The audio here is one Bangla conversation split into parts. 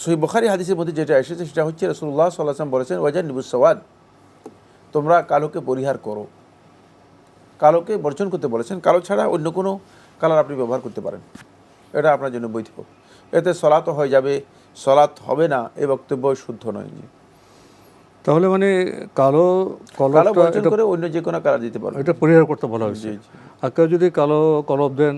সহি বখারি হাদিসের মধ্যে যেটা এসেছে সেটা হচ্ছে রসুল্লাহ সাল্লাম বলেছেন ওয়াজান নিবুসওয়াদ তোমরা কালোকে পরিহার করো। কালোকে বর্জন করতে বলেছেন। কালো ছাড়া অন্য কোনো কালার আপনি ব্যবহার করতে পারেন। এটা আপনার জন্য বৈধ। এতে সলাত হয়ে যাবে। সলাৎ হবে না। এই বক্তব্য শুদ্ধ নয় তাহলে মানে কালো কালো বর্জন করে অন্য যে কোনো কালার দিতে পারবে এটা পরিহার করতে বলা হয়েছে। আর কেউ যদি কালো কলব দেন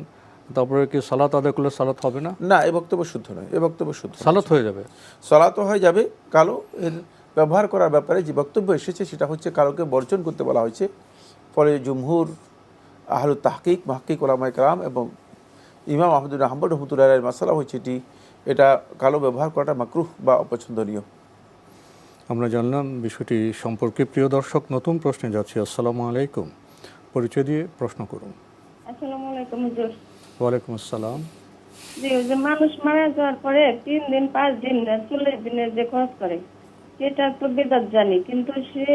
তারপরে কি সালাত আদায় করলে সালাত হবে না? না এই বক্তব্য শুদ্ধ নয় এ বক্তব্য শুদ্ধ নয়। সালাত হয়ে যাবে? সলাত হয়ে যাবে কালো এর ব্যবহার করার ব্যাপারে যে বক্তব্য এসেছে সেটা হচ্ছে কালোকে বর্জন করতে বলা হয়েছে। ফলে জুমহুর আহলু তাহকিক মাহকিক ওলামাই কালাম এবং ইমাম আহমদুল আহমদ রহমতুল্লাহ মাসালা হচ্ছে এটি এটা কালো ব্যবহার করাটা মাকরুহ বা অপছন্দনীয়। আমরা জানলাম বিষয়টি সম্পর্কে প্রিয় দর্শক নতুন প্রশ্নে যাচ্ছি। আসসালামু আলাইকুম। পরিচয় দিয়ে প্রশ্ন করুন। আসসালামু আলাইকুম হুজুর। ওয়ালাইকুম আসসালাম। জি ওই যে মানুষ মারা যাওয়ার পরে তিন দিন পাঁচ দিন চল্লিশ দিনের যে খরচ করে সেটা তো বেদাত জানি। কিন্তু সে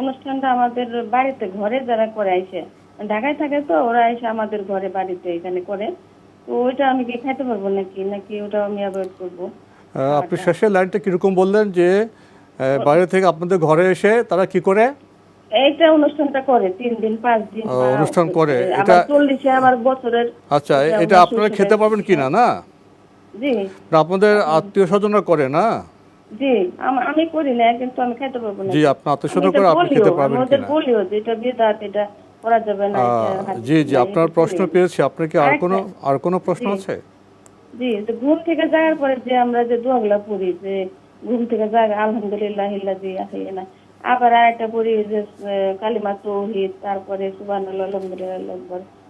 অনুষ্ঠানটা আমাদের বাড়িতে ঘরে যারা করে আইসে ঢাকায় থাকে তো ওরা এসে আমাদের ঘরে বাড়িতে এখানে করে। তো ওইটা আমি কি খাইতে পারব নাকি? নাকি ওটা আমি অ্যাভয়েড করব? আপনি শেষের লাইনটা কীরকম বললেন যে বাইরে থেকে আপনাদের ঘরে এসে তারা কি করে? এইটা অনুষ্ঠানটা করে তিন দিন পাঁচ দিন অনুষ্ঠান করে। এটা- চল্লিশে আবার বছরের আচ্ছা এটা আপনারা খেতে পারবেন কি না? জি। আপনাদের আত্মীয় স্বজনরা করে না? জি আমি করি না কিন্তু আমি খাইতে পারব না। জি আপনার আত্মীয় স্বজন করে আপনি খেতে পারবেন কি ওদের বলিও যে এটা বিদাত এটা করা যাবে না এটা আহ, হাদিস জি জি আপনার প্রশ্ন পেয়েছি আপনার কি আর কোনো আর কোনো প্রশ্ন আছে? জি যে ঘুম থেকে জাগার পরে যে আমরা যে দোয়াগুলা পড়ি যে ঘুম থেকে জাগা আলহামদুলিল্লাহ আবার আরেকটা পড়ি যে কালিমা তৌহিদ তারপরে আলহামদুলিল্লাহ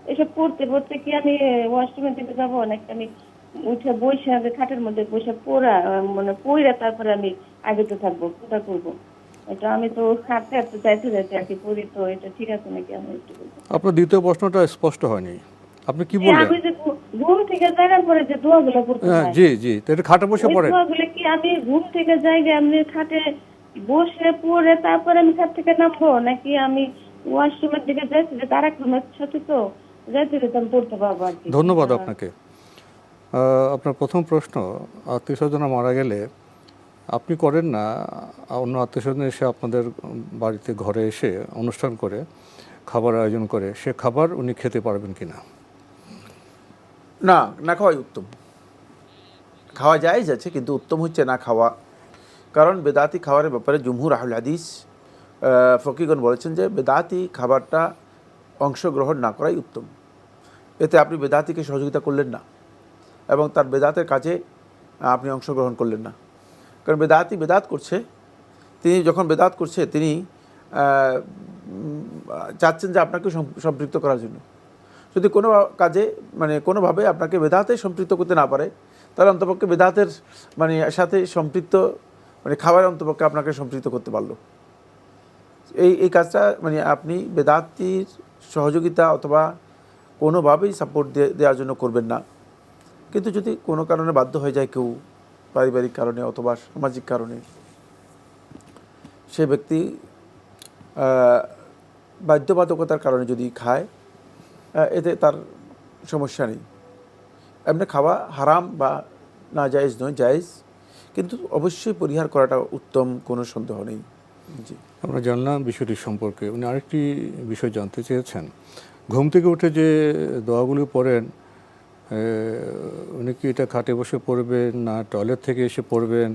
এসব পড়তে পড়তে কি আমি ওয়াশরুমের দিকে যাব? নাকি আমি উঠে বসে খাটের মধ্যে বসে পড়া মানে পড়া তারপরে আমি আগেতে থাকব কোথা করব? এটা আমি তো হাঁটতে হাঁটতে যাইতে যাইতে আর কি পড়ি তো এটা ঠিক আছে নাকি? আমি একটু আপনার দ্বিতীয় প্রশ্নটা স্পষ্ট হয়নি। আপনি কি বললেন? আমি যে ঘুম থেকে জাগার পরে যে দোয়াগুলো পড়তে হ্যাঁ জি জি। তো এটা খাটে বসে পড়েন। দোয়াগুলো কি আমি ঘুম থেকে জায়গায় আমি খাটে বসে পড়ে তারপরে আমি খাট থেকে নামবো? নাকি আমি ওয়াশরুমের দিকে যাইতে যে তারা ঘুমের সাথে তো যাইতে যেতে আমি পড়তে পারব আর কি। ধন্যবাদ আপনাকে। আপনার প্রথম প্রশ্ন আত্মীয় স্বজনা মারা গেলে আপনি করেন না অন্য আত্মীয় স্বজন এসে আপনাদের বাড়িতে ঘরে এসে অনুষ্ঠান করে খাবার আয়োজন করে সে খাবার উনি খেতে পারবেন কি না না না খাওয়াই উত্তম। খাওয়া যায় যাচ্ছে কিন্তু উত্তম হচ্ছে না খাওয়া। কারণ বেদাতি খাবারের ব্যাপারে জুমহুর আহুল হাদিস ফকিগণ বলেছেন যে বেদাতি খাবারটা অংশগ্রহণ না করাই উত্তম। এতে আপনি বেদাতিকে সহযোগিতা করলেন না এবং তার বেদাতের কাজে আপনি অংশগ্রহণ করলেন না। কারণ বেদাতি বেদাত করছে, তিনি যখন বেদাত করছে, তিনি চাচ্ছেন যে আপনাকে সম্পৃক্ত করার জন্য। যদি কোনো কাজে মানে কোনোভাবে আপনাকে বেদাতে সম্পৃক্ত করতে না পারে, তাহলে অন্তপক্ষে বেদাতের মানে সাথে সম্পৃক্ত মানে খাবার অন্তপক্ষে আপনাকে সম্পৃক্ত করতে পারল। এই এই কাজটা মানে আপনি বেদাতির সহযোগিতা অথবা কোনোভাবেই সাপোর্ট দেওয়ার জন্য করবেন না। কিন্তু যদি কোনো কারণে বাধ্য হয়ে যায় কেউ, পারিবারিক কারণে অথবা সামাজিক কারণে, সে ব্যক্তি বাধ্যবাধকতার কারণে যদি খায় এতে তার সমস্যা নেই। এমনি খাওয়া হারাম বা না জায়েজ নয়, জায়েজ। কিন্তু অবশ্যই পরিহার করাটা উত্তম কোনো সন্দেহ নেই। জি। আমরা জানলাম বিষয়টি সম্পর্কে। উনি আরেকটি বিষয় জানতে চেয়েছেন। ঘুম থেকে উঠে যে দোয়াগুলি পড়েন উনি কি এটা খাটে বসে পড়বেন না টয়লেট থেকে এসে পড়বেন?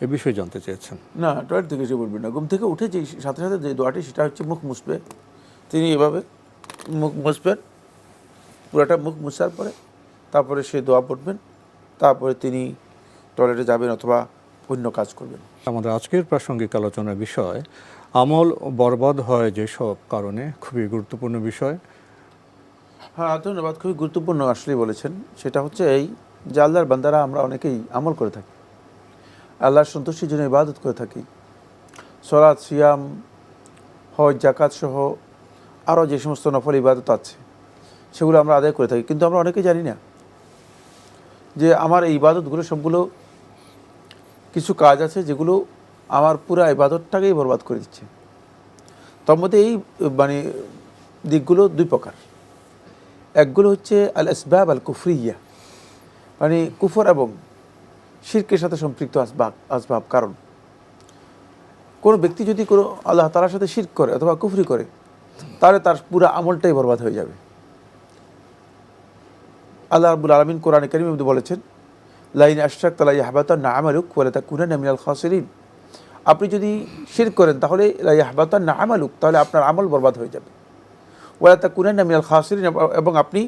এ বিষয়ে জানতে চেয়েছেন। না টয়লেট থেকে এসে পড়বেন না। ঘুম থেকে উঠে যে সাথে সাথে যে দোয়াটি সেটা হচ্ছে মুখ মুছবে। তিনি এভাবে মুখ মুছবেন পুরাটা মুখ মুছার পরে তারপরে সে দোয়া পড়বেন। তারপরে তিনি টয়লেটে যাবেন অথবা অন্য কাজ করবেন। আমাদের আজকের প্রাসঙ্গিক আলোচনার বিষয় আমল বরবাদ হয় যেসব কারণে খুবই গুরুত্বপূর্ণ বিষয়। হ্যাঁ ধন্যবাদ খুবই গুরুত্বপূর্ণ আসলেই বলেছেন। সেটা হচ্ছে এই যে আল্লাহর বান্দারা আমরা অনেকেই আমল করে থাকি। আল্লাহর সন্তুষ্টির জন্য ইবাদত করে থাকি। সলাৎ সিয়াম হজ জাকাত সহ আরও যে সমস্ত নফল ইবাদত আছে সেগুলো আমরা আদায় করে থাকি। কিন্তু আমরা অনেকেই জানি না যে আমার এই ইবাদতগুলো সবগুলো কিছু কাজ আছে যেগুলো আমার পুরো ইবাদতটাকেই বরবাদ করে দিচ্ছে। তার মধ্যে এই মানে দিকগুলো দুই প্রকার। একগুলো হচ্ছে আল আসবাব আল কুফরিয়া মানে কুফর এবং শিরকের সাথে সম্পৃক্ত আসবাব আসবাব। কারণ কোনো ব্যক্তি যদি কোনো আল্লাহ তালার সাথে শিরক করে অথবা কুফরি করে, তাহলে তার পুরো আমলটাই বরবাদ হয়ে যাবে। আল্লাহ রাবুল আলমিন কোরআন করিমের মধ্যে বলেছেন লাইন আশরাক তালা ইয়াহবাত না আমালুক বলে তা কুরেন মিনাল খাসিরিন। আপনি যদি শির করেন, তাহলে ইয়াহবাত না আমালুক তাহলে আপনার আমল বরবাদ হয়ে যাবে। ওলা তা কুরেন মিনাল খাসিরিন, এবং আপনি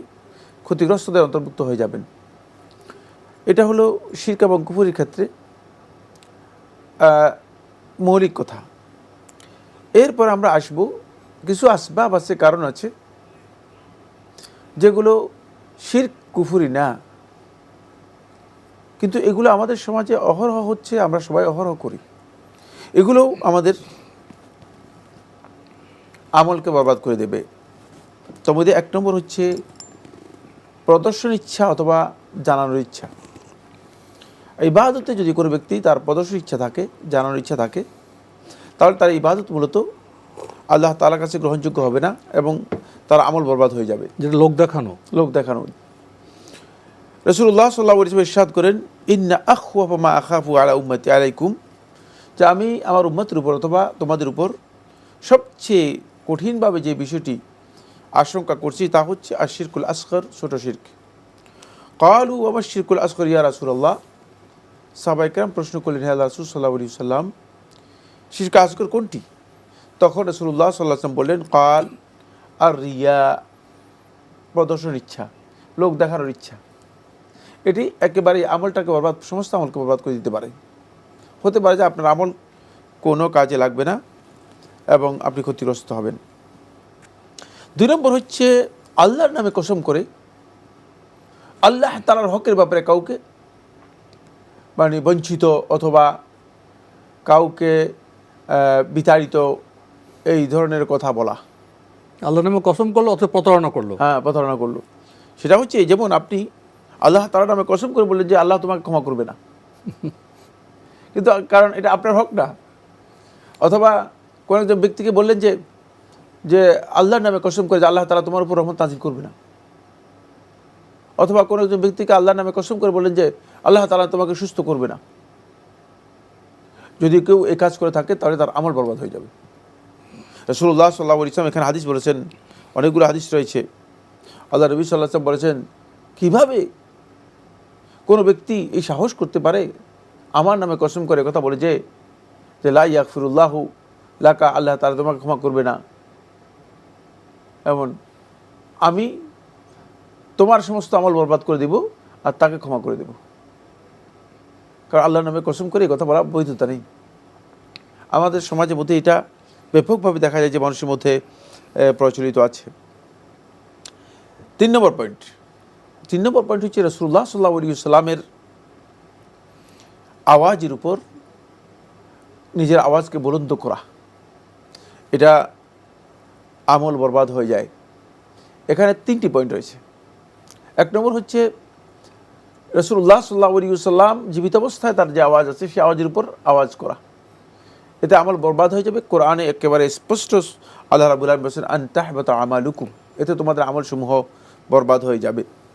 ক্ষতিগ্রস্তদের অন্তর্ভুক্ত হয়ে যাবেন। এটা হলো শির্ক এবং কুফুরির ক্ষেত্রে মৌলিক কথা। এরপর আমরা আসব, কিছু আসবাব আছে, কারণ আছে, যেগুলো শির্ক কুফুরি না। কিন্তু এগুলো আমাদের সমাজে অহরহ হচ্ছে আমরা সবাই অহরহ করি। এগুলোও আমাদের আমলকে বরবাদ করে দেবে। তার মধ্যে এক নম্বর হচ্ছে প্রদর্শন ইচ্ছা অথবা জানানোর ইচ্ছা। ইবাদতে যদি কোনো ব্যক্তি তার প্রদর্শন ইচ্ছা থাকে জানানোর ইচ্ছা থাকে তাহলে তার ইবাদত মূলত আল্লাহ তালার কাছে গ্রহণযোগ্য হবে না এবং তার আমল বরবাদ হয়ে যাবে। যেটা লোক দেখানো। লোক দেখানো। রসুল্লাহ সাল্লাহ ইসলাম ইরশাদ করেন, ইন্না আখওয়াফা মা আখাফু আলা উম্মতি আলাইকুম যে আমি আমার উম্মতের উপর অথবা তোমাদের উপর সবচেয়ে কঠিনভাবে যে বিষয়টি আশঙ্কা করছি তা হচ্ছে আশিরকুল আসকর ছোট শির্ক। কালু আমার শিরকুল আসকর ইয়া রাসুল্লাহ সাবাইকরাম প্রশ্ন করলেন হ্যাঁ রাসুল সাল্লাহ আলী সাল্লাম শিরক আসকর কোনটি? তখন রসুল্লাহ সাল্লাহ আসলাম বললেন, কাল আর রিয়া প্রদর্শন ইচ্ছা, লোক দেখানোর ইচ্ছা। এটি একেবারে আমলটাকে বরবাদ সমস্ত আমলকে বরবাদ করে দিতে পারে। হতে পারে যে আপনার আমল কোনো কাজে লাগবে না এবং আপনি ক্ষতিগ্রস্ত হবেন। দুই নম্বর হচ্ছে আল্লাহর নামে কসম করে আল্লাহ তালার হকের ব্যাপারে কাউকে মানে বঞ্চিত অথবা কাউকে বিতাড়িত এই ধরনের কথা বলা। আল্লাহ নামে কসম করল অথবা প্রতারণা করল? হ্যাঁ প্রতারণা করল। সেটা হচ্ছে যেমন আপনি আল্লাহ তালা নামে কসম করে বললেন যে আল্লাহ তোমাকে ক্ষমা করবে না। কিন্তু কারণ এটা আপনার হক না। অথবা কোনো একজন ব্যক্তিকে বললেন যে যে আল্লাহর নামে কসম করে যে আল্লাহ তারা তোমার উপর রহমত তাজিল করবে না। অথবা কোনো একজন ব্যক্তিকে আল্লাহর নামে কসম করে বললেন যে, আল্লাহ তালা তোমাকে সুস্থ করবে না। যদি কেউ এই কাজ করে থাকে, তাহলে তার আমল বরবাদ হয়ে যাবে। রসুল্লাহ সাল্লাহ ইসলাম এখানে হাদিস বলেছেন, অনেকগুলো হাদিস রয়েছে। আল্লাহ নবী সাল্লাহ বলেছেন, কীভাবে কোনো ব্যক্তি এই সাহস করতে পারে? আমার নামে কসম করে কথা বলে যে যে লা ইয়াকফিরুল্লাহ লাকা, আল্লাহ তারা তোমাকে ক্ষমা করবে না। এমন, আমি তোমার সমস্ত আমল বরবাদ করে দিব আর তাকে ক্ষমা করে দেব। কারণ আল্লাহর নামে কসম করে কথা বলা বৈধতা নেই। আমাদের সমাজের মধ্যে এটা ব্যাপকভাবে দেখা যায় যে মানুষের মধ্যে প্রচলিত আছে। তিন নম্বর পয়েন্ট তিন নম্বর পয়েন্ট হচ্ছে রসুল্লাহ সাল্লাহ আলী সাল্লামের আওয়াজের উপর নিজের আওয়াজকে বুলন্দ করা। এটা আমল বরবাদ হয়ে যায়। এখানে তিনটি পয়েন্ট রয়েছে। এক নম্বর হচ্ছে রসুল্লাহ সাল্লাহ সাল্লাম জীবিত অবস্থায় তার যে আওয়াজ আছে সেই আওয়াজের উপর আওয়াজ করা। এতে আমল বরবাদ হয়ে যাবে। কোরআনে একেবারে স্পষ্ট আল্লাহ রাবুল আলম বলছেন আন্তাহবাত আমালুকুম। এতে তোমাদের আমল সমূহ বরবাদ হয়ে যাবে।